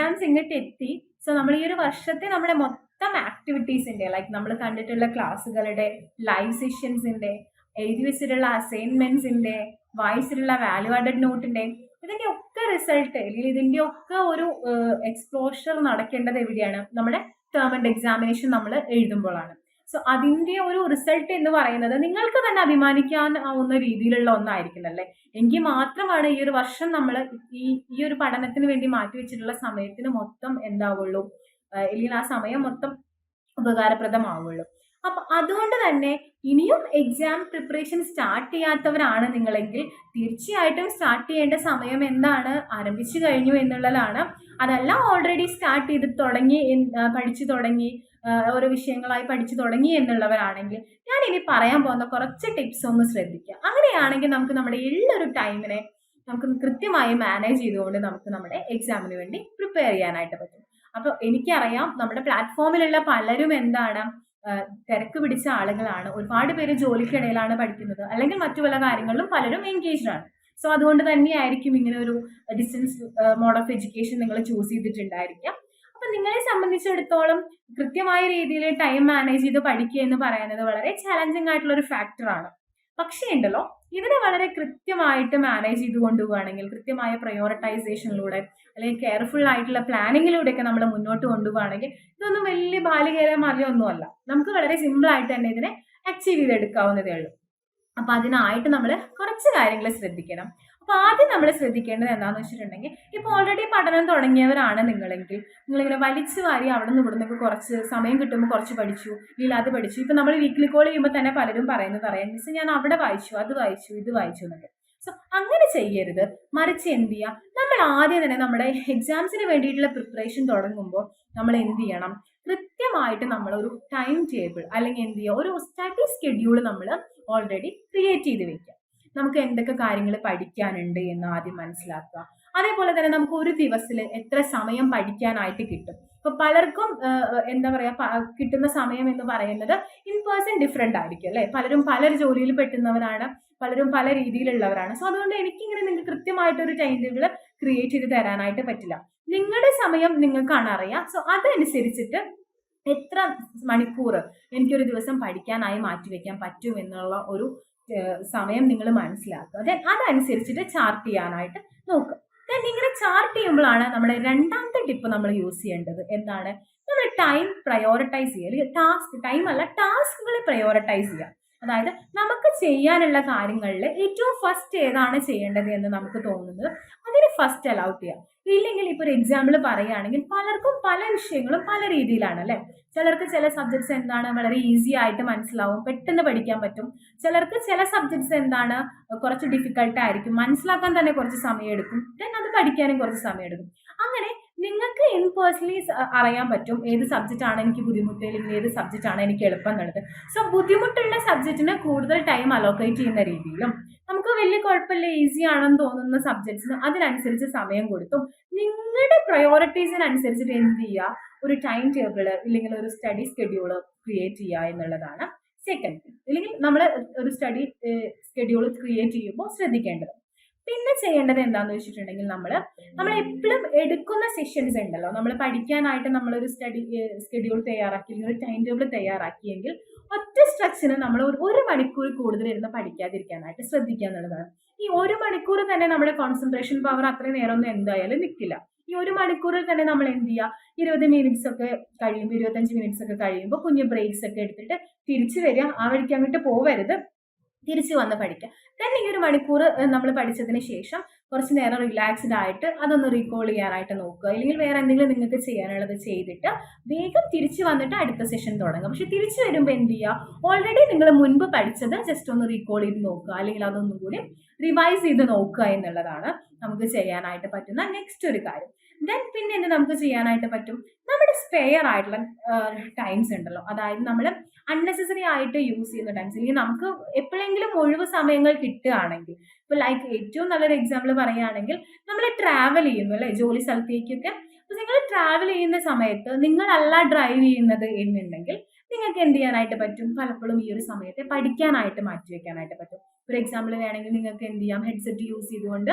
Exams ഇങ്ങോട്ട് എത്തി. So നമ്മൾ ഈ ഒരു വർഷത്തെ നമ്മുടെ മൊത്തം ആക്ടിവിറ്റീസിന്റെ ലൈക്ക് നമ്മൾ കണ്ടിട്ടുള്ള ക്ലാസ്സുകളുടെ ലൈവ് സെഷൻസിന്റെ എഴുതി വെച്ചിട്ടുള്ള അസൈൻമെന്റ്സിന്റെ വായിച്ചിട്ടുള്ള വാല്യൂ ആഡഡ് നോട്ടിന്റെ ഇതിന്റെ ഒക്കെ റിസൾട്ട് അല്ലെങ്കിൽ ഇതിന്റെ ഒക്കെ ഒരു എക്സ്പ്ലോഷർ നടക്കേണ്ടത് എവിടെയാണ്? നമ്മുടെ ടേം ആൻഡ് എക്സാമിനേഷൻ നമ്മൾ എഴുതുമ്പോഴാണ്. സോ അതിന്റെ ഒരു റിസൾട്ട് എന്ന് പറയുന്നത് നിങ്ങൾക്ക് തന്നെ അഭിമാനിക്കാൻ ആവുന്ന രീതിയിലുള്ള അല്ലേ? എങ്കിൽ മാത്രമാണ് ഈ ഒരു വർഷം നമ്മൾ ഈ ഈ ഒരു പഠനത്തിന് വേണ്ടി മാറ്റിവെച്ചിട്ടുള്ള സമയത്തിന് മൊത്തം എന്താവുള്ളൂ? അല്ലെങ്കിൽ ആ സമയം മൊത്തം ഉപകാരപ്രദമാവുള്ളൂ. അപ്പൊ അതുകൊണ്ട് തന്നെ ഇനിയും എക്സാം പ്രിപ്പറേഷൻ സ്റ്റാർട്ട് ചെയ്യാത്തവരാണ് നിങ്ങളെങ്കിൽ തീർച്ചയായിട്ടും സ്റ്റാർട്ട് ചെയ്യേണ്ട സമയം എന്താണ്? ആരംഭിച്ചു കഴിഞ്ഞു എന്നുള്ളതാണ്. അതല്ല ഓൾറെഡി സ്റ്റാർട്ട് ചെയ്ത് തുടങ്ങി പഠിച്ചു തുടങ്ങി ഓരോ വിഷയങ്ങളായി പഠിച്ചു തുടങ്ങി എന്നുള്ളവരാണെങ്കിൽ ഞാൻ ഇനി പറയാൻ പോകുന്ന കുറച്ച് ടിപ്സ് ഒന്ന് ശ്രദ്ധിക്കുക. അങ്ങനെയാണെങ്കിൽ നമുക്ക് നമ്മുടെ ഉള്ളൊരു ടൈമിനെ നമുക്ക് കൃത്യമായി മാനേജ് ചെയ്തുകൊണ്ട് നമുക്ക് നമ്മുടെ എക്സാമിന് വേണ്ടി പ്രിപ്പയർ ചെയ്യാനായിട്ട് പറ്റും. അപ്പോൾ എനിക്കറിയാം നമ്മുടെ പ്ലാറ്റ്ഫോമിലുള്ള പലരും എന്താണ് തിരക്ക് പിടിച്ച ആളുകളാണ്. ഒരുപാട് പേര് ജോലിക്കിടയിലാണ് പഠിക്കുന്നത്. അല്ലെങ്കിൽ മറ്റു പല കാര്യങ്ങളിലും പലരും എൻഗേജ്ഡ് ആണ്. സോ അതുകൊണ്ട് തന്നെയായിരിക്കും ഇങ്ങനെ ഒരു ഡിസ്റ്റൻസ് മോഡ് ഓഫ് എഡ്യൂക്കേഷൻ നിങ്ങൾ ചൂസ് ചെയ്തിട്ടുണ്ടായിരിക്കാം. അപ്പൊ നിങ്ങളെ സംബന്ധിച്ചിടത്തോളം കൃത്യമായ രീതിയിൽ ടൈം മാനേജ് ചെയ്ത് പഠിക്കുക എന്ന് പറയുന്നത് വളരെ ചലഞ്ചിങ് ആയിട്ടുള്ള ഒരു ഫാക്ടറാണ് പക്ഷേ ഉണ്ടല്ലോ ഇതിനെ വളരെ കൃത്യമായിട്ട് മാനേജ് ചെയ്ത് കൊണ്ടുപോവുകയാണെങ്കിൽ കൃത്യമായ പ്രയോറിറ്റൈസേഷനിലൂടെ അല്ലെങ്കിൽ കെയർഫുൾ ആയിട്ടുള്ള പ്ലാനിങ്ങിലൂടെയൊക്കെ നമ്മൾ മുന്നോട്ട് കൊണ്ടുപോവുകയാണെങ്കിൽ ഇതൊന്നും വലിയ ബാലികേരമായ ഒന്നുമല്ല. നമുക്ക് വളരെ സിമ്പിൾ ആയിട്ട് തന്നെ ഇതിനെ അച്ചീവ് ചെയ്തെടുക്കാവുന്നതേ ഉള്ളൂ. അപ്പൊ അതിനായിട്ട് നമ്മൾ കുറച്ച് കാര്യങ്ങൾ ശ്രദ്ധിക്കണം. അപ്പൊ ആദ്യം നമ്മൾ ശ്രദ്ധിക്കേണ്ടത് എന്താണെന്ന് വെച്ചിട്ടുണ്ടെങ്കിൽ ഇപ്പൊ ഓൾറെഡി പഠനം തുടങ്ങിയവരാണ് നിങ്ങളെങ്കിൽ. നിങ്ങളിങ്ങനെ വലിച്ചു വാരി അവിടെ നിന്ന് ഇവിടെ നിന്നൊക്കെ കുറച്ച് സമയം കിട്ടുമ്പോൾ കുറച്ച് പഠിച്ചു ഇല്ല അത് പഠിച്ചു. ഇപ്പൊ നമ്മൾ വീക്കിലി കോൾ ചെയ്യുമ്പോൾ തന്നെ പലരും പറയുന്നത് പറയാം മിസ് ഞാൻ അവിടെ വായിച്ചു അത് വായിച്ചു ഇത് വായിച്ചു എന്നൊക്കെ. സോ അങ്ങനെ ചെയ്യരുത്. മറിച്ച് എന്ത് ചെയ്യുക നമ്മൾ ആദ്യം തന്നെ നമ്മുടെ എക്സാംസിന് വേണ്ടിയിട്ടുള്ള പ്രിപ്പറേഷൻ തുടങ്ങുമ്പോൾ നമ്മൾ എന്ത് ചെയ്യണം? കൃത്യമായിട്ട് നമ്മൾ ഒരു ടൈം ടേബിൾ അല്ലെങ്കിൽ എന്ത് ചെയ്യുക ഒരു സ്റ്റഡി സ്കെഡ്യൂൾ നമ്മൾ ഓൾറെഡി ക്രിയേറ്റ് ചെയ്ത് വെക്കുക നമുക്ക് എന്തൊക്കെ കാര്യങ്ങൾ പഠിക്കാനുണ്ട് എന്ന് ആദ്യം മനസ്സിലാക്കുക. അതേപോലെ തന്നെ നമുക്ക് ഒരു ദിവസത്തിൽ എത്ര സമയം പഠിക്കാനായിട്ട് കിട്ടും. ഇപ്പൊ പലർക്കും എന്താ പറയാ കിട്ടുന്ന സമയം എന്ന് പറയുന്നത് ഇൻ പേഴ്സൺ ഡിഫറെന്റ് ആയിരിക്കും അല്ലെ? പലരും പല ജോലിയിൽ പെട്ടുന്നവരാണ് പലരും പല രീതിയിലുള്ളവരാണ്. സോ അതുകൊണ്ട് എനിക്കിങ്ങനെ നിങ്ങൾക്ക് കൃത്യമായിട്ട് ഒരു ടൈം ക്രിയേറ്റ് ചെയ്ത് തരാനായിട്ട് പറ്റില്ല. നിങ്ങളുടെ സമയം നിങ്ങൾക്കാണ് അറിയാം. സോ അതനുസരിച്ചിട്ട് എത്ര മണിക്കൂർ എനിക്കൊരു ദിവസം പഠിക്കാനായി മാറ്റിവെക്കാൻ പറ്റും എന്നുള്ള ഒരു സമയം നിങ്ങൾ മനസ്സിലാക്കുക. ദെൻ അതനുസരിച്ചിട്ട് ചാർട്ട് ചെയ്യാനായിട്ട് നോക്കുക. ദെൻ ഇങ്ങനെ ചാർട്ട് ചെയ്യുമ്പോഴാണ് നമ്മൾ രണ്ടാമത്തെ ടിപ്പ് നമ്മൾ യൂസ് ചെയ്യേണ്ടത്. എന്താണ്? നമ്മൾ ടൈം പ്രയോറിറ്റൈസ് ചെയ്യുക. അല്ലെങ്കിൽ ടാസ്ക് ടൈം അല്ല ടാസ്കുകളെ പ്രയോറിറ്റൈസ് ചെയ്യുക. അതായത് നമുക്ക് ചെയ്യാനുള്ള കാര്യങ്ങളിൽ ഏറ്റവും ഫസ്റ്റ് ഏതാണ് ചെയ്യേണ്ടത് എന്ന് നമുക്ക് തോന്നുന്നത്? അതിന് ഫസ്റ്റ് അലൗട്ട് ചെയ്യുക ഇല്ലെങ്കിൽ ഇപ്പോൾ ഒരു എക്സാമ്പിൾ പറയുകയാണെങ്കിൽ പലർക്കും പല വിഷയങ്ങളും പല രീതിയിലാണ് അല്ലേ? ചിലർക്ക് ചില സബ്ജക്ട്സ് എന്താണ് വളരെ ഈസി ആയിട്ട് മനസ്സിലാവും പെട്ടെന്ന് പഠിക്കാൻ പറ്റും. ചിലർക്ക് ചില സബ്ജക്ട്സ് എന്താണ് കുറച്ച് ഡിഫിക്കൽട്ട് ആയിരിക്കും മനസ്സിലാക്കാൻ തന്നെ കുറച്ച് സമയം എടുക്കും. ദെൻ അത് പഠിക്കാനും കുറച്ച് സമയം എടുക്കും. അങ്ങനെ നിങ്ങൾക്ക് പേഴ്സണലി അറിയാൻ പറ്റും ഏത് ആണ് എനിക്ക് ബുദ്ധിമുട്ട് അല്ലെങ്കിൽ ഏത് ആണ് എനിക്ക് എളുപ്പം എന്നുള്ളത്. സോ ബുദ്ധിമുട്ടുള്ള സബ്ജക്റ്റിന് കൂടുതൽ ടൈം അലോക്കേറ്റ് ചെയ്യുന്ന രീതിയിലും നമുക്ക് വലിയ കുഴപ്പമില്ല ഈസി ആണെന്ന് തോന്നുന്ന സബ്ജക്ട്സിന് അതിനനുസരിച്ച് സമയം കൊടുത്തും നിങ്ങളുടെ പ്രയോറിറ്റീസിനനുസരിച്ചിട്ട് എന്ത് ചെയ്യുക? ഒരു ടൈം ടേബിൾ ഇല്ലെങ്കിൽ ഒരു സ്റ്റഡി സ്കെഡ്യൂൾ ക്രിയേറ്റ് ചെയ്യുക എന്നുള്ളതാണ് സെക്കൻഡ് ഇല്ലെങ്കിൽ നമ്മൾ ഒരു സ്റ്റഡി സ്കെഡ്യൂൾ ക്രിയേറ്റ് ചെയ്യുമ്പോൾ ശ്രദ്ധിക്കേണ്ടത്. പിന്നെ ചെയ്യേണ്ടത് എന്താണെന്ന് വെച്ചിട്ടുണ്ടെങ്കിൽ നമ്മൾ നമ്മൾ എപ്പോഴും എടുക്കുന്ന സെഷൻസ് ഉണ്ടല്ലോ. നമ്മൾ പഠിക്കാനായിട്ട് നമ്മളൊരു സ്റ്റഡി സ്കെഡ്യൂൾ തയ്യാറാക്കി ഒരു ടൈം ടേബിൾ തയ്യാറാക്കിയെങ്കിൽ ഒറ്റ സ്ട്രെച്ചിന് നമ്മൾ ഒരു ഒരു മണിക്കൂർ കൂടുതൽ ഇരുന്ന് പഠിക്കാതിരിക്കാനായിട്ട് ശ്രദ്ധിക്കുക എന്നുള്ളതാണ്. ഈ ഒരു മണിക്കൂർ തന്നെ നമ്മുടെ കോൺസെൻട്രേഷൻ പവർ അത്രയും നേരമൊന്നും എന്തായാലും നിൽക്കില്ല. ഈ ഒരു മണിക്കൂറിൽ തന്നെ നമ്മൾ എന്ത് ചെയ്യുക? ഇരുപത് മിനിറ്റ്സ് ഒക്കെ കഴിയുമ്പോൾ ഇരുപത്തഞ്ച് മിനിറ്റ്സ് ഒക്കെ കഴിയുമ്പോൾ കുഞ്ഞ് ബ്രേക്സ് ഒക്കെ എടുത്തിട്ട് തിരിച്ചു വരിക. ആ വഴിക്ക് അങ്ങോട്ട് പോവരുത്. തിരിച്ചു വന്ന് പഠിക്കുക then ഈ ഒരു മണിക്കൂർ നമ്മൾ പഠിച്ചതിന് ശേഷം കുറച്ച് നേരം റിലാക്സ്ഡ് ആയിട്ട് അതൊന്ന് റീകോൾ ചെയ്യാനായിട്ട് നോക്കുക. അല്ലെങ്കിൽ വേറെ എന്തെങ്കിലും നിങ്ങൾക്ക് ചെയ്യാനുള്ളത് ചെയ്തിട്ട് വേഗം തിരിച്ചു വന്നിട്ട് അടുത്ത സെഷൻ തുടങ്ങുക. പക്ഷെ തിരിച്ചു വരുമ്പോൾ എന്ത് ചെയ്യുക? ഓൾറെഡി നിങ്ങൾ മുൻപ് പഠിച്ചത് ജസ്റ്റ് ഒന്ന് റീകോൾ ചെയ്ത് നോക്കുക. അല്ലെങ്കിൽ അതൊന്നും കൂടി റിവൈസ് ചെയ്ത് നോക്കുക എന്നുള്ളതാണ് നമുക്ക് ചെയ്യാനായിട്ട് പറ്റുന്ന നെക്സ്റ്റ് ഒരു കാര്യം. ദെൻ പിന്നെ എന്ത് നമുക്ക് ചെയ്യാനായിട്ട് പറ്റും? നമ്മുടെ സ്പെയർ ആയിട്ടുള്ള ടൈംസ് ഉണ്ടല്ലോ. അതായത് നമ്മൾ അൺനെസസറി ആയിട്ട് യൂസ് ചെയ്യുന്ന ടൈംസ് അല്ലെങ്കിൽ നമുക്ക് എപ്പോഴെങ്കിലും ഒഴിവ് സമയങ്ങൾ കിട്ടുകയാണെങ്കിൽ ഇപ്പൊ ലൈക്ക് ഏറ്റവും നല്ലൊരു എക്സാമ്പിൾ പറയുകയാണെങ്കിൽ നമ്മൾ ട്രാവൽ ചെയ്യുന്നു അല്ലെ? ജോലി സ്ഥലത്തേക്കൊക്കെ. അപ്പൊ നിങ്ങൾ ട്രാവൽ ചെയ്യുന്ന സമയത്ത് നിങ്ങളല്ല ഡ്രൈവ് ചെയ്യുന്നത് എന്നുണ്ടെങ്കിൽ നിങ്ങൾക്ക് എന്ത് ചെയ്യാനായിട്ട് പറ്റും? പലപ്പോഴും ഈ ഒരു സമയത്തെ പഠിക്കാനായിട്ട് മാറ്റി വെക്കാനായിട്ട് പറ്റും. ഫോർ എക്സാമ്പിൾ വേണമെങ്കിൽ നിങ്ങൾക്ക് എന്ത് ചെയ്യാം? ഹെഡ്സെറ്റ് യൂസ് ചെയ്തുകൊണ്ട്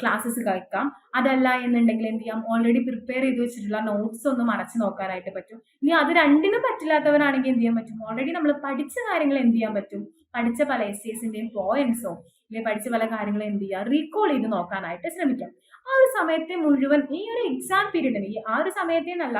ക്ലാസ്സസ് കേൾക്കാം അതല്ല എന്നുണ്ടെങ്കിൽ എന്ത് ചെയ്യാം? ഓൾറെഡി പ്രിപ്പയർ ചെയ്ത് വെച്ചിട്ടുള്ള നോട്ട്സ് ഒന്ന് മറച്ച് നോക്കാനായിട്ട് പറ്റും. ഇനി അത് രണ്ടിനും പറ്റില്ലാത്തവരാണെങ്കിൽ എന്ത് ചെയ്യാൻ പറ്റും? ഓൾറെഡി നമ്മൾ പഠിച്ച കാര്യങ്ങൾ എന്ത് ചെയ്യാൻ പറ്റും? പഠിച്ച പല എസ് എസിന്റെയും പോയിന്റ്സോ അല്ലെങ്കിൽ പഠിച്ച പല കാര്യങ്ങളും എന്ത് ചെയ്യാം? റീകോൾ ചെയ്ത് നോക്കാനായിട്ട് ശ്രമിക്കാം. ആ ഒരു സമയത്തെ മുഴുവൻ ഈ ഒരു എക്സാം പീരീഡിന് ഈ ആ ഒരു സമയത്തെ എന്നല്ല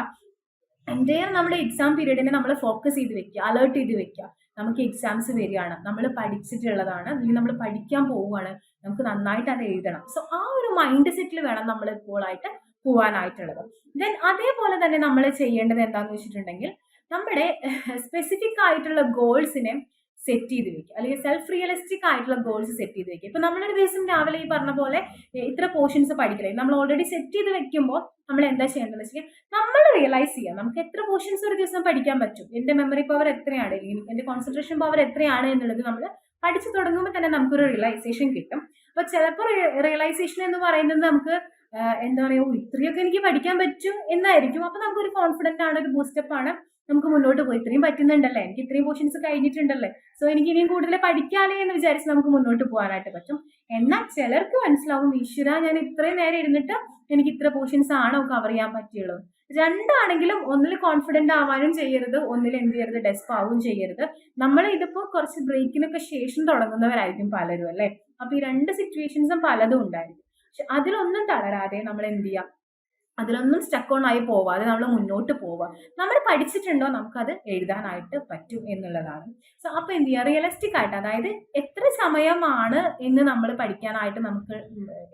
നമ്മുടെ എക്സാം പീരീഡിനെ നമ്മൾ ഫോക്കസ് ചെയ്ത് വെക്കുക അലേർട്ട് ചെയ്ത് വെക്കുക. നമുക്ക് എക്സാംസ് വരികയാണ്. നമ്മൾ പഠിച്ചിട്ടുള്ളതാണ്. അല്ലെങ്കിൽ നമ്മൾ പഠിക്കാൻ പോവുകയാണ്. നമുക്ക് നന്നായിട്ട് അത് എഴുതണം. സോ ആ ഒരു മൈൻഡ് സെറ്റിൽ വേണം നമ്മൾ ഇപ്പോഴായിട്ട് പോവാനായിട്ടുള്ളത്. ദെൻ അതേപോലെ തന്നെ നമ്മൾ ചെയ്യേണ്ടത് എന്താണെന്ന് വെച്ചിട്ടുണ്ടെങ്കിൽ നമ്മുടെ സ്പെസിഫിക് ആയിട്ടുള്ള ഗോൾസിനെ സെറ്റ് ചെയ്ത് വെക്കുക അല്ലെങ്കിൽ സെൽഫ് റിയലിസ്റ്റിക് ആയിട്ടുള്ള ഗോൾസ് സെറ്റ് ചെയ്ത് വെക്കുക ഇപ്പൊ നമ്മളൊരു ദിവസം രാവിലെ ഈ പറഞ്ഞ പോലെ ഇത്ര പോർഷൻസ് പഠിക്കണേ. നമ്മൾ ഓൾറെഡി സെറ്റ് ചെയ്ത് വെക്കുമ്പോൾ നമ്മൾ എന്താ ചെയ്യേണ്ടതെന്ന് വെച്ചാൽ നമ്മൾ റിയലൈസ് ചെയ്യാം. നമുക്ക് എത്ര പോർഷൻസ് ഒരു ദിവസം പഠിക്കാൻ പറ്റും? എന്റെ മെമ്മറി പവർ എത്രയാണ്? അല്ലെങ്കിൽ എന്റെ കോൺസെൻട്രേഷൻ പവർ എത്രയാണ് എന്നുള്ളത് നമ്മൾ പഠിച്ചു തുടങ്ങുമ്പോൾ തന്നെ നമുക്കൊരു റിയലൈസേഷൻ കിട്ടും. അപ്പൊ ചിലപ്പോൾ റിയലൈസേഷൻ എന്ന് പറയുന്നത് നമുക്ക് എന്താ പറയുക ഇത്രയൊക്കെ എനിക്ക് പഠിക്കാൻ പറ്റും എന്നായിരിക്കും. അപ്പൊ നമുക്കൊരു കോൺഫിഡന്റ് ആണ് ഒരു ബൂസ്റ്റപ്പ് ആണ്. നമുക്ക് മുന്നോട്ട് പോയി. ഇത്രയും പറ്റുന്നുണ്ടല്ലേ? എനിക്ക് ഇത്രയും പോർഷൻസ് കഴിഞ്ഞിട്ടുണ്ടല്ലേ? സോ എനിക്ക് ഇനിയും കൂടുതൽ പഠിക്കാലേ എന്ന് വിചാരിച്ച് നമുക്ക് മുന്നോട്ട് പോകാനായിട്ട് പറ്റും. എന്നാൽ ചിലർക്ക് മനസ്സിലാവും ഈശ്വര ഞാൻ ഇത്രയും നേരം ഇരുന്നിട്ട് എനിക്ക് ഇത്ര പോർഷൻസ് ആണോ കവർ ചെയ്യാൻ പറ്റിയുള്ളത്? രണ്ടാണെങ്കിലും ഒന്നിൽ കോൺഫിഡന്റ് ആവാനും ചെയ്യരുത് ഒന്നിൽ എന്ത് ചെയ്യരുത് ഡെസ്പ് ആവുകയും ചെയ്യരുത്. നമ്മൾ ഇതിപ്പോൾ കുറച്ച് ബ്രേക്കിനൊക്കെ ശേഷം തുടങ്ങുന്നവരായിരിക്കും പലരും അല്ലേ? അപ്പൊ ഈ രണ്ട് സിറ്റുവേഷൻസും പലതും ഉണ്ടായിരിക്കും. പക്ഷെ അതിലൊന്നും തളരാതെ നമ്മൾ എന്ത് ചെയ്യാം? അതിലൊന്നും ഓൺ ആയി പോവാതെ നമ്മൾ മുന്നോട്ട് പോവുക. നമ്മൾ പഠിച്ചിട്ടുണ്ടോ നമുക്കത് എഴുതാനായിട്ട് പറ്റും എന്നുള്ളതാണ്. സോ അപ്പോൾ എന്ത് ചെയ്യുക റിയലിസ്റ്റിക് ആയിട്ട് അതായത് എത്ര സമയമാണ് എന്ന് നമ്മൾ പഠിക്കാനായിട്ട് നമുക്ക്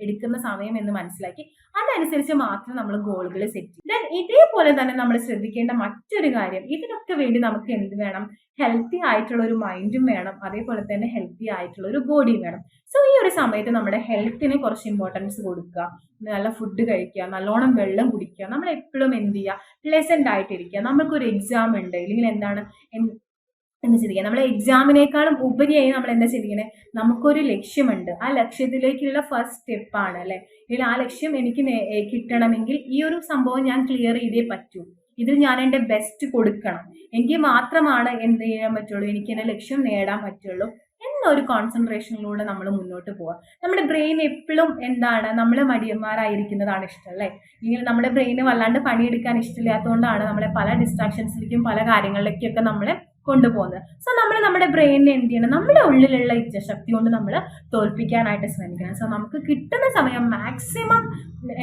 എടുക്കുന്ന സമയം എന്ന് മനസ്സിലാക്കി അതനുസരിച്ച് മാത്രം നമ്മൾ ഗോളുകൾ സെറ്റ് ചെയ്യും. ദെൻ ഇതേപോലെ തന്നെ നമ്മൾ ശ്രദ്ധിക്കേണ്ട മറ്റൊരു കാര്യം ഇതിനൊക്കെ വേണ്ടി നമുക്ക് എന്ത് വേണം? ഹെൽത്തി ആയിട്ടുള്ള ഒരു മൈൻഡും വേണം. അതേപോലെ തന്നെ ഹെൽത്തി ആയിട്ടുള്ള ഒരു ബോഡിയും വേണം. സോ ഈ ഒരു സമയത്ത് നമ്മുടെ ഹെൽത്തിന് കുറച്ച് ഇമ്പോർട്ടൻസ് കൊടുക്കുക. നല്ല ഫുഡ് കഴിക്കുക നല്ലോണം വെള്ളം കുടിക്കുക നമ്മൾ എപ്പോഴും എന്ത് ചെയ്യുക പ്ലസന്റ് ആയിട്ടിരിക്കുക. നമുക്കൊരു എക്സാം ഉണ്ട് അല്ലെങ്കിൽ എന്താണ് എന്ത് എന്ന് ചിന്തിക്കുക. നമ്മൾ എക്സാമിനേക്കാളും ഉപരിയായി നമ്മൾ എന്താ ചിന്തിക്കണേ? നമുക്കൊരു ലക്ഷ്യമുണ്ട്. ആ ലക്ഷ്യത്തിലേക്കുള്ള ഫസ്റ്റ് സ്റ്റെപ്പാണ് അല്ലെ? ഇതിൽ ആ ലക്ഷ്യം എനിക്ക് കിട്ടണമെങ്കിൽ ഈ ഒരു സംഭവം ഞാൻ ക്ലിയർ ചെയ്തേ പറ്റൂ. ഇതിൽ ഞാൻ എന്റെ ബെസ്റ്റ് കൊടുക്കണം. എങ്കിൽ മാത്രമാണ് എന്ത് ചെയ്യാൻ പറ്റുള്ളൂ? എനിക്ക് എന്റെ ലക്ഷ്യം നേടാൻ പറ്റുള്ളൂ. എന്നൊരു കോൺസെൻട്രേഷനിലൂടെ നമ്മൾ മുന്നോട്ട് പോവുക നമ്മുടെ ബ്രെയിൻ എപ്പോഴും എന്താണ്? നമ്മൾ മടിയന്മാരായിരിക്കുന്നതാണ് ഇഷ്ടം അല്ലേ? ഇല്ലെങ്കിൽ നമ്മുടെ ബ്രെയിന് വല്ലാണ്ട് പണിയെടുക്കാൻ ഇഷ്ടമില്ലാത്തതുകൊണ്ടാണ് നമ്മളെ പല ഡിസ്ട്രാക്ഷൻസിലേക്കും പല കാര്യങ്ങളിലേക്കൊക്കെ നമ്മളെ കൊണ്ടുപോകുന്നത്. സോ നമ്മൾ നമ്മുടെ ബ്രെയിനിനെ എന്ത് ചെയ്യണം? നമ്മുടെ ഉള്ളിലുള്ള ഇച്ഛശക്തി കൊണ്ട് നമ്മൾ തോൽപ്പിക്കാനായിട്ട് ശ്രമിക്കണം. സോ നമുക്ക് കിട്ടുന്ന സമയം മാക്സിമം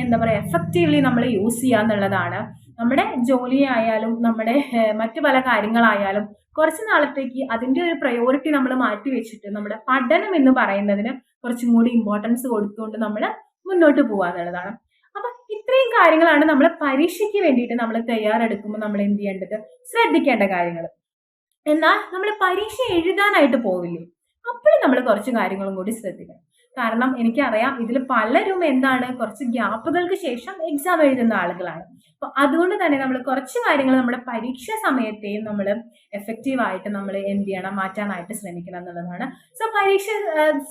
എന്താ പറയുക എഫക്റ്റീവ്ലി നമ്മൾ യൂസ് ചെയ്യുക എന്നുള്ളതാണ്. നമ്മുടെ ജോലി ആയാലും നമ്മുടെ മറ്റു പല കാര്യങ്ങളായാലും കുറച്ച് നാളത്തേക്ക് അതിന്റെ ഒരു പ്രയോറിറ്റി നമ്മൾ മാറ്റി വെച്ചിട്ട് നമ്മുടെ പഠനം എന്ന് പറയുന്നതിന് കുറച്ചും കൂടി ഇമ്പോർട്ടൻസ് കൊടുത്തുകൊണ്ട് നമ്മൾ മുന്നോട്ട് പോകുക എന്നുള്ളതാണ്. അപ്പം ഇത്രയും കാര്യങ്ങളാണ് നമ്മൾ പരീക്ഷയ്ക്ക് വേണ്ടിയിട്ട് നമ്മൾ തയ്യാറെടുക്കുമ്പോൾ നമ്മൾ എന്ത് ചെയ്യേണ്ടത്? ശ്രദ്ധിക്കേണ്ട കാര്യങ്ങൾ എന്നാൽ നമ്മൾ പരീക്ഷ എഴുതാനായിട്ട് പോവില്ലേ? അപ്പോഴും നമ്മൾ കുറച്ച് കാര്യങ്ങളും കൂടി ശ്രദ്ധിക്കണം. കാരണം എനിക്കറിയാം ഇതിൽ പലരും എന്താണ് കുറച്ച് ഗ്യാപ്പുകൾക്ക് ശേഷം എക്സാം എഴുതുന്ന ആളുകളാണ്. അപ്പോൾ അതുകൊണ്ട് തന്നെ നമ്മൾ കുറച്ച് കാര്യങ്ങൾ നമ്മുടെ പരീക്ഷ സമയത്തെയും നമ്മൾ എഫക്റ്റീവായിട്ട് നമ്മൾ എന്ത് ചെയ്യണം മാറ്റാനായിട്ട് ശ്രമിക്കണം എന്നുള്ളതാണ്. സോ പരീക്ഷ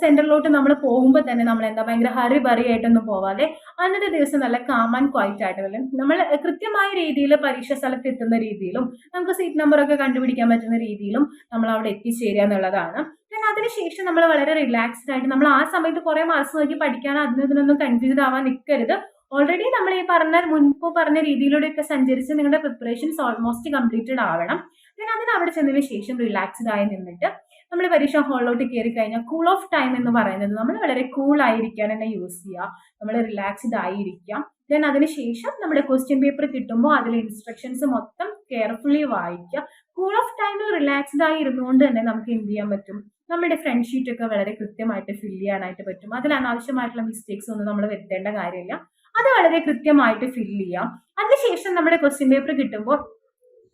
സെന്ററിലോട്ട് നമ്മൾ പോകുമ്പോൾ തന്നെ നമ്മൾ എന്താ ഭയങ്കര ഹറി ബറി ആയിട്ടൊന്നും പോവാതെ അന്നത്തെ ദിവസം നല്ല കാം ആൻഡ് ക്വൈറ്റ് ആയിട്ട് വരും. നമ്മൾ കൃത്യമായ രീതിയിൽ പരീക്ഷ സ്ഥലത്ത് എത്തുന്ന രീതിയിലും നമുക്ക് സീറ്റ് നമ്പറൊക്കെ കണ്ടുപിടിക്കാൻ പറ്റുന്ന രീതിയിലും നമ്മൾ അവിടെ എത്തിച്ചേരുക എന്നുള്ളതാണ്. അതിനുശേഷം നമ്മൾ വളരെ റിലാക്സ്ഡ് ആയിട്ട് നമ്മൾ ആ സമയത്ത് കുറെ മാർക്സ് നോക്കി പഠിക്കാൻ അതിനും ഇതിനൊന്നും കൺഫ്യൂസ്ഡ് ആവാൻ നിൽക്കരുത് ഓൾറെഡി നമ്മൾ ഈ പറഞ്ഞ മുൻപ് പറഞ്ഞ രീതിയിലൂടെയൊക്കെ സഞ്ചരിച്ച് നിങ്ങളുടെ പ്രിപ്പറേഷൻസ് ഓൾമോസ്റ്റ് കംപ്ലീറ്റഡ് ആവണം. പിന്നെ അതിന് അവിടെ ചെന്നതിന് ശേഷം റിലാക്സ്ഡ് ആയി നിന്നിട്ട് നമ്മൾ പരീക്ഷ ഹോളിലോട്ട് കയറി കഴിഞ്ഞാൽ കൂൾ ഓഫ് ടൈം എന്ന് പറയുന്നത് നമ്മൾ വളരെ കൂൾ ആയിരിക്കാൻ തന്നെ യൂസ് ചെയ്യുക നമ്മൾ റിലാക്സ്ഡ് ആയിരിക്കാം. ദെൻ അതിനുശേഷം നമ്മുടെ ക്വസ്റ്റ്യൻ പേപ്പർ കിട്ടുമ്പോൾ അതിലെ ഇൻസ്ട്രക്ഷൻസ് മൊത്തം കെയർഫുള്ളി വായിക്കുക കൂൾ ഓഫ് ടൈമിൽ റിലാക്സ്ഡ് ആയി ഇരുന്നുകൊണ്ട് തന്നെ നമുക്ക് എന്ത് ചെയ്യാൻ പറ്റും? നമ്മുടെ ഫ്രണ്ട് ഷീറ്റ് ഒക്കെ വളരെ കൃത്യമായിട്ട് ഫിൽ ചെയ്യാനായിട്ട് പറ്റും. അതിൽ അനാവശ്യമായിട്ടുള്ള മിസ്റ്റേക്സ് ഒന്നും നമ്മൾ വരുത്തേണ്ട കാര്യമില്ല. അത് വളരെ കൃത്യമായിട്ട് ഫില്ല് ചെയ്യാം. അതിനുശേഷം നമ്മുടെ ക്വസ്റ്റ്യൻ പേപ്പർ കിട്ടുമ്പോൾ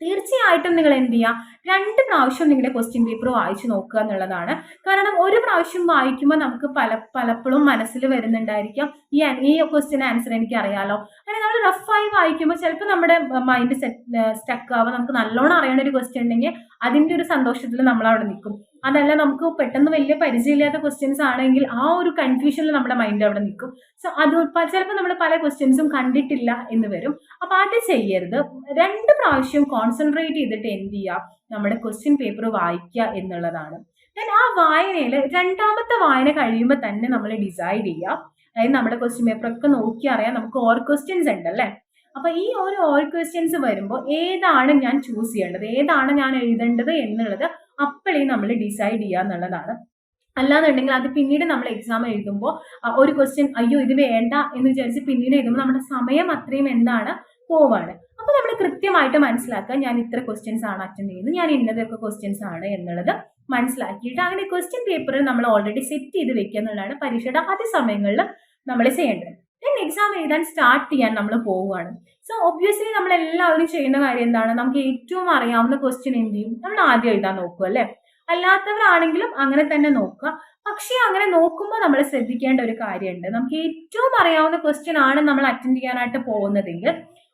തീർച്ചയായിട്ടും നിങ്ങൾ എന്ത് ചെയ്യുക രണ്ട് പ്രാവശ്യം നിങ്ങളുടെ ക്വസ്റ്റ്യൻ പേപ്പർ വായിച്ചു നോക്കുക എന്നുള്ളതാണ്. കാരണം ഒരു പ്രാവശ്യം വായിക്കുമ്പോൾ നമുക്ക് പല പലപ്പോഴും മനസ്സിൽ വരുന്നുണ്ടായിരിക്കാം. ഈ ഈ ക്വസ്റ്റ്യൻ ആൻസർ എനിക്ക് അറിയാലോ അങ്ങനെ നമ്മൾ റഫായി വായിക്കുമ്പോൾ ചിലപ്പോൾ നമ്മുടെ മൈൻഡ് സെറ്റ് സ്റ്റക്ക് ആവുക നമുക്ക് നല്ലോണം അറിയേണ്ട ഒരു ക്വസ്റ്റ്യൻ ഉണ്ടെങ്കിൽ അതിന്റെ ഒരു സന്തോഷത്തിൽ നമ്മൾ അവിടെ നിൽക്കും. അതല്ല നമുക്ക് പെട്ടെന്ന് വലിയ പരിചയമില്ലാത്ത ക്വസ്റ്റ്യൻസ് ആണെങ്കിൽ ആ ഒരു കൺഫ്യൂഷനിൽ നമ്മുടെ മൈൻഡ് അവിടെ നിൽക്കും. സോ അത് ചിലപ്പോൾ നമ്മൾ പല ക്വസ്റ്റ്യൻസും കണ്ടിട്ടില്ല എന്ന് വരും. അപ്പോൾ അത് ചെയ്യരുത്. രണ്ട് പ്രാവശ്യം കോൺസെൻട്രേറ്റ് ചെയ്തിട്ട് എന്ത് ചെയ്യുക? നമ്മുടെ ക്വസ്റ്റ്യൻ പേപ്പർ വായിക്കുക എന്നുള്ളതാണ്. ദെൻ ആ വായനയിൽ രണ്ടാമത്തെ വായന കഴിയുമ്പോൾ തന്നെ നമ്മൾ ഡിസൈഡ് ചെയ്യുക. അതായത് നമ്മുടെ ക്വസ്റ്റ്യൻ പേപ്പർ ഒക്കെ നോക്കി അറിയാം നമുക്ക് ഓർ ക്വസ്റ്റ്യൻസ് ഉണ്ടല്ലേ അപ്പൊ ഈ ഒരു ഓൾ ക്വസ്റ്റ്യൻസ് വരുമ്പോൾ ഏതാണ് ഞാൻ ചൂസ് ചെയ്യേണ്ടത്? ഏതാണ് ഞാൻ എഴുതേണ്ടത് എന്നുള്ളത് അപ്പോഴേ നമ്മൾ ഡിസൈഡ് ചെയ്യുക എന്നുള്ളതാണ് അല്ലാന്നുണ്ടെങ്കിൽ അത് പിന്നീട് നമ്മൾ എക്സാം എഴുതുമ്പോൾ ഒരു ക്വസ്റ്റ്യൻ അയ്യോ ഇത് വേണ്ട എന്ന് വിചാരിച്ച് പിന്നീട് എഴുതുമ്പോൾ നമ്മുടെ സമയം അത്രയും എന്താണ്? പോവാണ്. അപ്പൊ നമ്മൾ കൃത്യമായിട്ട് മനസ്സിലാക്കുക ഞാൻ ഇത്ര ക്വസ്റ്റ്യൻസ് ആണ് അറ്റൻഡ് ചെയ്യുന്നത് ഞാൻ ഇന്നതൊക്കെ ക്വസ്റ്റ്യൻസ് ആണ് എന്നുള്ളത് മനസ്സിലാക്കിയിട്ട് അങ്ങനെ ക്വസ്റ്റ്യൻ പേപ്പർ നമ്മൾ ഓൾറെഡി സെറ്റ് ചെയ്ത് വെക്കുക എന്നുള്ളതാണ് പരീക്ഷയുടെ ആദ്യ സമയങ്ങളിൽ നമ്മൾ ചെയ്യേണ്ടത്. ദെൻ എക്സാം എഴുതാൻ സ്റ്റാർട്ട് ചെയ്യാൻ നമ്മൾ പോവുകയാണ് സോ ഒബ്വിയസ്ലി നമ്മൾ എല്ലാവരും ചെയ്യുന്ന കാര്യം എന്താണ്? നമുക്ക് ഏറ്റവും അറിയാവുന്ന ക്വസ്റ്റ്യൻ എന്ത് ചെയ്യും? നമ്മൾ ആദ്യം എഴുതാൻ നോക്കുക അല്ലേ? അല്ലാത്തവരാണെങ്കിലും അങ്ങനെ തന്നെ നോക്കുക. പക്ഷേ അങ്ങനെ നോക്കുമ്പോൾ നമ്മൾ ശ്രദ്ധിക്കേണ്ട ഒരു കാര്യമുണ്ട്. നമുക്ക് ഏറ്റവും അറിയാവുന്ന ക്വസ്റ്റ്യൻ ആണ് നമ്മൾ അറ്റൻഡ് ചെയ്യാനായിട്ട് പോകുന്നതെങ്കിൽ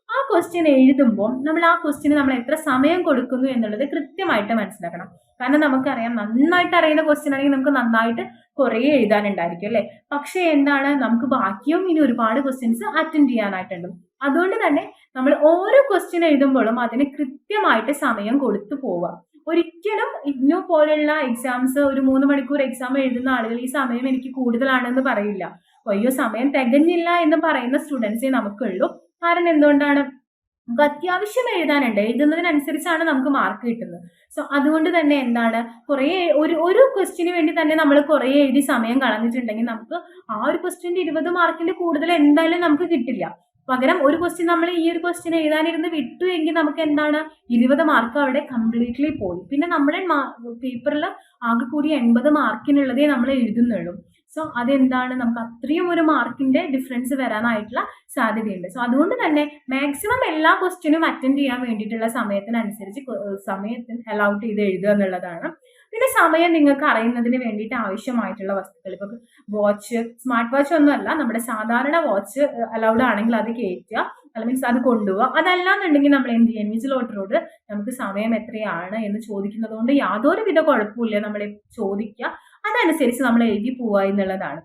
ആ ക്വസ്റ്റ്യൻ എഴുതുമ്പോൾ നമ്മൾ ആ ക്വസ്റ്റ്യന് നമ്മൾ എത്ര സമയം കൊടുക്കുന്നു എന്നുള്ളത് കൃത്യമായിട്ട് മനസ്സിലാക്കണം. കാരണം നമുക്കറിയാം നന്നായിട്ട് അറിയുന്ന ക്വസ്റ്റ്യൻ ആണെങ്കിൽ നമുക്ക് നന്നായിട്ട് കുറേ എഴുതാനുണ്ടായിരിക്കും അല്ലേ? പക്ഷേ എന്താണ് നമുക്ക് ബാക്കിയും ഇനി ഒരുപാട് ക്വസ്റ്റ്യൻസ് അറ്റൻഡ് ചെയ്യാനായിട്ടുണ്ട്. അതുകൊണ്ട് തന്നെ നമ്മൾ ഓരോ ക്വസ്റ്റ്യൻ എഴുതുമ്പോഴും അതിന് കൃത്യമായിട്ട് സമയം കൊടുത്തു പോവുക. ഒരിക്കലും ഇഗ്നു പോലെയുള്ള എക്സാംസ് ഒരു മൂന്ന് മണിക്കൂർ എക്സാം എഴുതുന്ന ആളുകൾ ഈ സമയം എനിക്ക് കൂടുതലാണെന്ന് പറയില്ല. അയ്യോ സമയം തികഞ്ഞില്ല എന്ന് പറയുന്ന സ്റ്റുഡൻസേ നമുക്കുള്ളൂ. കാരണം എന്തുകൊണ്ടാണ് നമുക്ക് അത്യാവശ്യം എഴുതാനുണ്ട്. എഴുതുന്നതിനനുസരിച്ചാണ് നമുക്ക് മാർക്ക് കിട്ടുന്നത്. സോ അതുകൊണ്ട് തന്നെ എന്താണ്? കുറേ ഒരു ഒരു ക്വസ്റ്റിന് വേണ്ടി തന്നെ നമ്മൾ കുറേ എഴുതി സമയം കളഞ്ഞിട്ടുണ്ടെങ്കിൽ നമുക്ക് ആ ഒരു ക്വസ്റ്റിന്റെ ഇരുപത് മാർക്കിന്റെ കൂടുതൽ എന്തായാലും നമുക്ക് കിട്ടില്ല. പകരം ഒരു ക്വസ്റ്റ്യൻ നമ്മൾ ഈ ഒരു ക്വസ്റ്റ്യൻ എഴുതാനിരുന്ന് വിട്ടു എങ്കിൽ നമുക്ക് എന്താണ്? ഇരുപത് മാർക്ക് അവിടെ കംപ്ലീറ്റ്ലി പോയി. പിന്നെ നമ്മുടെ പേപ്പറിൽ ആകെ കൂടി എൺപത് മാർക്കിനുള്ളതേ നമ്മൾ എഴുതുന്നുള്ളൂ. സോ അതെന്താണ്? നമുക്ക് അത്രയും ഒരു മാർക്കിന്റെ ഡിഫറൻസ് വരാനായിട്ടുള്ള സാധ്യതയുണ്ട്. സോ അതുകൊണ്ട് തന്നെ മാക്സിമം എല്ലാ ക്വസ്റ്റ്യനും അറ്റൻഡ് ചെയ്യാൻ വേണ്ടിയിട്ടുള്ള സമയത്തിനനുസരിച്ച് സമയത്തിന് അലൗട്ട് ചെയ്ത് എഴുതുക എന്നുള്ളതാണ്. പിന്നെ സമയം നിങ്ങൾക്ക് അറിയുന്നതിന് വേണ്ടിയിട്ട് ആവശ്യമായിട്ടുള്ള വസ്തുക്കൾ. ഇപ്പൊ വാച്ച് സ്മാർട്ട് വാച്ച് ഒന്നും അല്ല. നമ്മുടെ സാധാരണ വാച്ച് അലൗഡ് ആണെങ്കിൽ അത് കയറ്റുക. അല്ല മീൻസ് അത് കൊണ്ടുപോവുക. അതല്ലാന്നുണ്ടെങ്കിൽ നമ്മൾ എന്ത് ചെയ്യാം? ഇൻവിജിലോട്ടറോട് നമുക്ക് സമയം എത്രയാണ് എന്ന് ചോദിക്കുന്നത് കൊണ്ട് യാതൊരു വിധ കുഴപ്പമില്ല നമ്മൾ ചോദിക്കുക. അതനുസരിച്ച് നമ്മൾ എഴുതി പോവുക എന്നുള്ളതാണ്.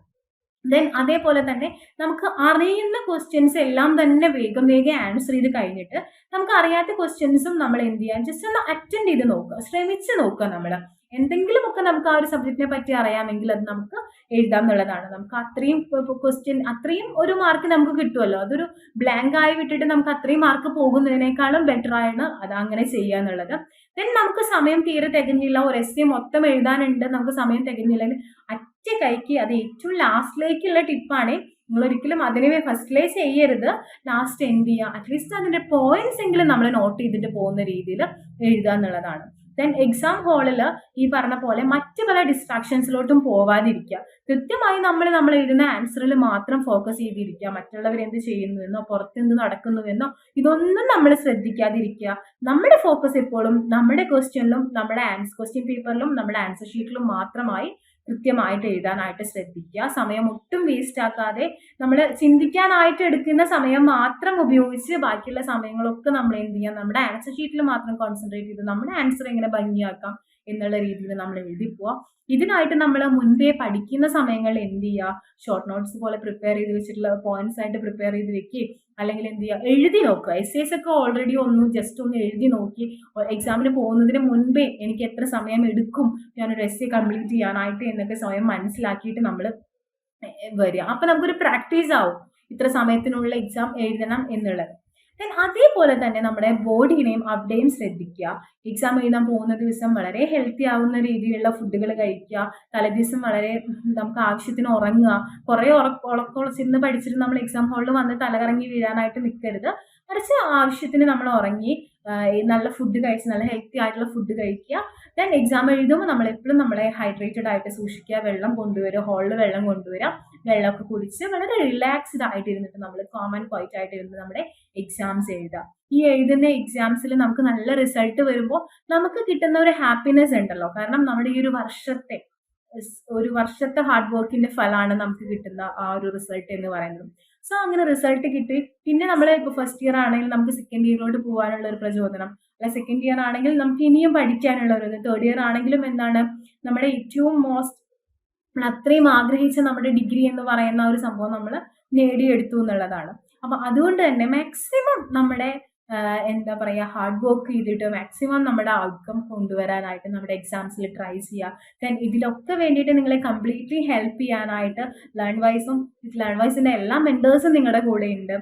ദെൻ അതേപോലെ തന്നെ നമുക്ക് അറിയുന്ന ക്വസ്റ്റ്യൻസ് എല്ലാം തന്നെ വേഗം വേഗം ആൻസർ ചെയ്ത് കഴിഞ്ഞിട്ട് നമുക്ക് അറിയാത്ത ക്വസ്റ്റ്യൻസും നമ്മൾ എന്ത് ചെയ്യാം? ജസ്റ്റ് ഒന്ന് അറ്റൻഡ് ചെയ്ത് നോക്കുക. ശ്രമിച്ച് നോക്കുക നമ്മൾ. എന്തെങ്കിലുമൊക്കെ നമുക്ക് ആ ഒരു സബ്ജക്റ്റിനെ പറ്റി അറിയാമെങ്കിൽ അത് നമുക്ക് എഴുതാം എന്നുള്ളതാണ്. നമുക്ക് അത്രയും ക്വസ്റ്റ്യൻ അത്രയും ഒരു മാർക്ക് നമുക്ക് കിട്ടുമല്ലോ അതൊരു ബ്ലാങ്ക് ആയി വിട്ടിട്ട് നമുക്ക് അത്രയും മാർക്ക് പോകുന്നതിനേക്കാളും ബെറ്റർ ആണ് അത് അങ്ങനെ ചെയ്യുക എന്നുള്ളത്. ദെൻ നമുക്ക് സമയം തീരെ തികഞ്ഞില്ല. ഒരു എസ് എ മൊത്തം എഴുതാനുണ്ട്. നമുക്ക് സമയം തികഞ്ഞില്ല. അറ്റ കൈക്ക് അത് ഏറ്റവും ലാസ്റ്റിലേക്കുള്ള ടിപ്പാണ് നിങ്ങൾ ഒരിക്കലും അതിനെ ഫസ്റ്റിലേ ചെയ്യരുത്. ലാസ്റ്റ് എന്ത് ചെയ്യുക? അറ്റ്ലീസ്റ്റ് അതിന്റെ പോയിന്റ്സ് എങ്കിലും നമ്മൾ നോട്ട് ചെയ്തിട്ട് പോകുന്ന രീതിയിൽ എഴുതുക എന്നുള്ളതാണ്. ദെൻ എക്സാം ഹാളിൽ ഈ പറഞ്ഞ പോലെ മറ്റ് പല ഡിസ്ട്രാക്ഷൻസിലോട്ടും പോവാതിരിക്കുക കൃത്യമായി നമ്മൾ നമ്മൾ എഴുതുന്ന ആൻസറിൽ മാത്രം ഫോക്കസ് ചെയ്തിരിക്കുക മറ്റുള്ളവർ എന്ത് ചെയ്യുന്നുവെന്നോ പുറത്ത് എന്ത് നടക്കുന്നുവെന്നോ ഇതൊന്നും നമ്മൾ ശ്രദ്ധിക്കാതിരിക്കുക നമ്മുടെ ഫോക്കസ് എപ്പോഴും നമ്മുടെ ക്വസ്റ്റ്യനിലും നമ്മുടെ ആൻസർ ക്വസ്റ്റ്യൻ പേപ്പറിലും നമ്മുടെ ആൻസർ ഷീറ്റിലും മാത്രമായി കൃത്യമായിട്ട് എഴുതാനായിട്ട് ശ്രദ്ധിക്കുക. സമയം ഒട്ടും വേസ്റ്റ് ആക്കാതെ നമ്മൾ ചിന്തിക്കാനായിട്ട് എടുക്കുന്ന സമയം മാത്രം ഉപയോഗിച്ച് ബാക്കിയുള്ള സമയങ്ങളൊക്കെ നമ്മൾ എന്ത് ചെയ്യാം? നമ്മുടെ ആൻസർ ഷീറ്റിൽ മാത്രം കോൺസെൻട്രേറ്റ് ചെയ്ത് നമ്മുടെ ആൻസർ എങ്ങനെ ഭംഗിയാക്കാം എന്നുള്ള രീതിയിൽ നമ്മൾ എഴുതി പോവാം. ഇതിനായിട്ട് നമ്മൾ മുൻപേ പഠിക്കുന്ന സമയങ്ങളിൽ എന്ത് ചെയ്യുക ഷോർട്ട് നോട്ട്സ് പോലെ പ്രിപ്പയർ ചെയ്ത് വെച്ചിട്ടുള്ള പോയിന്റ്സ് ആയിട്ട് പ്രിപ്പയർ ചെയ്ത് വെക്കുകയും അല്ലെങ്കിൽ എന്ത് ചെയ്യുക എഴുതി നോക്കുക എസ് എസ് ഒക്കെ ഓൾറെഡി ഒന്ന് ജസ്റ്റ് ഒന്ന് എഴുതി നോക്കി. എക്സാമിന് പോകുന്നതിന് മുൻപേ എനിക്ക് എത്ര സമയം എടുക്കും ഞാനൊരു എസ് എ കംപ്ലീറ്റ് ചെയ്യാനായിട്ട് എന്നൊക്കെ സ്വയം മനസ്സിലാക്കിയിട്ട് നമ്മൾ വരിക. അപ്പം നമുക്കൊരു പ്രാക്ടീസ് ആവും ഇത്ര സമയത്തിനുള്ള എക്സാം എഴുതണം എന്നുള്ളത്. ദെൻ അതേപോലെ തന്നെ നമ്മുടെ ബോഡിനെയും അവിടെയും ശ്രദ്ധിക്കുക. എക്സാം എഴുതാൻ പോകുന്ന ദിവസം വളരെ ഹെൽത്തി ആവുന്ന രീതിയിലുള്ള ഫുഡുകൾ കഴിക്കുക. തലേദിവസം വളരെ നമുക്ക് ആവശ്യത്തിന് ഉറങ്ങുക. കുറേ ഉറക്കൊളച്ചിരുന്ന് പഠിച്ചിട്ട് നമ്മൾ എക്സാം ഹാളിൽ വന്ന് തലകറങ്ങി വീഴാനായിട്ട് നിൽക്കരുത് മറിച്ച് ആവശ്യത്തിന് നമ്മൾ ഉറങ്ങി നല്ല ഫുഡ് കഴിച്ച് നല്ല ഹെൽത്തി ആയിട്ടുള്ള ഫുഡ് കഴിക്കുക. ദെൻ എക്സാം എഴുതുമ്പോൾ നമ്മൾ എപ്പോഴും നമ്മളെ ഹൈഡ്രേറ്റഡ് ആയിട്ട് സൂക്ഷിക്കുക. വെള്ളം കൊണ്ടുവരിക ഹോളിൽ വെള്ളം കൊണ്ടുവരിക. വെള്ളമൊക്കെ കുടിച്ച് വളരെ റിലാക്സ്ഡ് ആയിട്ട് ഇരുന്നിട്ട് നമ്മൾ കോമൺ ക്വൈറ്റ് ആയിട്ട് ഇരുന്ന് നമ്മുടെ എക്സാംസ് എഴുതുക. ഈ എഴുതുന്ന എക്സാംസിൽ നമുക്ക് നല്ല റിസൾട്ട് വരുമ്പോൾ നമുക്ക് കിട്ടുന്ന ഒരു ഹാപ്പിനെസ് ഉണ്ടല്ലോ. കാരണം നമ്മുടെ ഈ ഒരു വർഷത്തെ ഒരു വർഷത്തെ ഹാർഡ് വർക്കിന്റെ ഫലമാണ് നമുക്ക് കിട്ടുന്ന ആ ഒരു റിസൾട്ട് എന്ന് പറയുന്നത്. സോ അങ്ങനെ റിസൾട്ട് കിട്ടി. പിന്നെ നമ്മൾ ഇപ്പോൾ ഫസ്റ്റ് ഇയർ ആണെങ്കിൽ നമുക്ക് സെക്കൻഡ് ഇയറിലോട്ട് പോകാനുള്ള ഒരു പ്രചോദനം. അല്ല സെക്കൻഡ് ഇയർ ആണെങ്കിൽ നമുക്ക് ഇനിയും പഠിക്കാനുള്ള ഒരു തേർഡ് ഇയർ ആണെങ്കിലും എന്താണ് നമ്മുടെ ഏറ്റവും മോസ്റ്റ് അത്രയും ആഗ്രഹിച്ച നമ്മുടെ ഡിഗ്രി എന്ന് പറയുന്ന ഒരു സംഭവം നമ്മൾ നേടിയെടുത്തു എന്നുള്ളതാണ്. അപ്പം അതുകൊണ്ട് തന്നെ മാക്സിമം നമ്മുടെ എന്താ പറയുക ഹാർഡ് വർക്ക് ചെയ്തിട്ട് മാക്സിമം നമ്മുടെ ഔട്ട്കം കൊണ്ടുവരാനായിട്ട് നമ്മുടെ എക്സാംസിൽ ട്രൈ ചെയ്യുക ദെൻ ഇതിലൊക്കെ വേണ്ടിയിട്ട് നിങ്ങളെ കംപ്ലീറ്റ്ലി ഹെൽപ്പ് ചെയ്യാനായിട്ട് ലേൺ വൈസും ലേൺ വൈസിന്റെ എല്ലാ മെന്റേഴ്സും നിങ്ങളുടെ കൂടെ ഉണ്ട്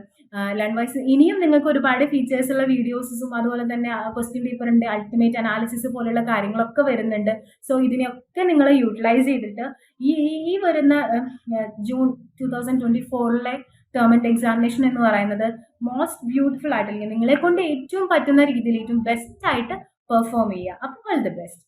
ലേൺ വൈസ് ഇനിയും നിങ്ങൾക്ക് ഒരുപാട് ഫീച്ചേഴ്സ് ഉള്ള വീഡിയോസും അതുപോലെ തന്നെ ക്വസ്റ്റ്യൻ പേപ്പറിന്റെ അൾട്ടിമേറ്റ് അനാലിസിസ് പോലുള്ള കാര്യങ്ങളൊക്കെ വരുന്നുണ്ട്. സോ ഇതിനെയൊക്കെ നിങ്ങൾ യൂട്ടിലൈസ് ചെയ്തിട്ട് ഈ ഈ വരുന്ന ജൂൺ ടു തൗസൻഡ് ട്വന്റി ഫോറിലെ ടേം എക്സാമിനേഷൻ എന്ന് പറയുന്നത് മോസ്റ്റ് ബ്യൂട്ടിഫുൾ ആയിട്ട് അല്ലെങ്കിൽ നിങ്ങളെ കൊണ്ട് ഏറ്റവും പറ്റുന്ന രീതിയിൽ ഏറ്റവും ബെസ്റ്റ് ആയിട്ട് പെർഫോം ചെയ്യുക. അപ്പോൾ ഓൾ ദി ബെസ്റ്റ്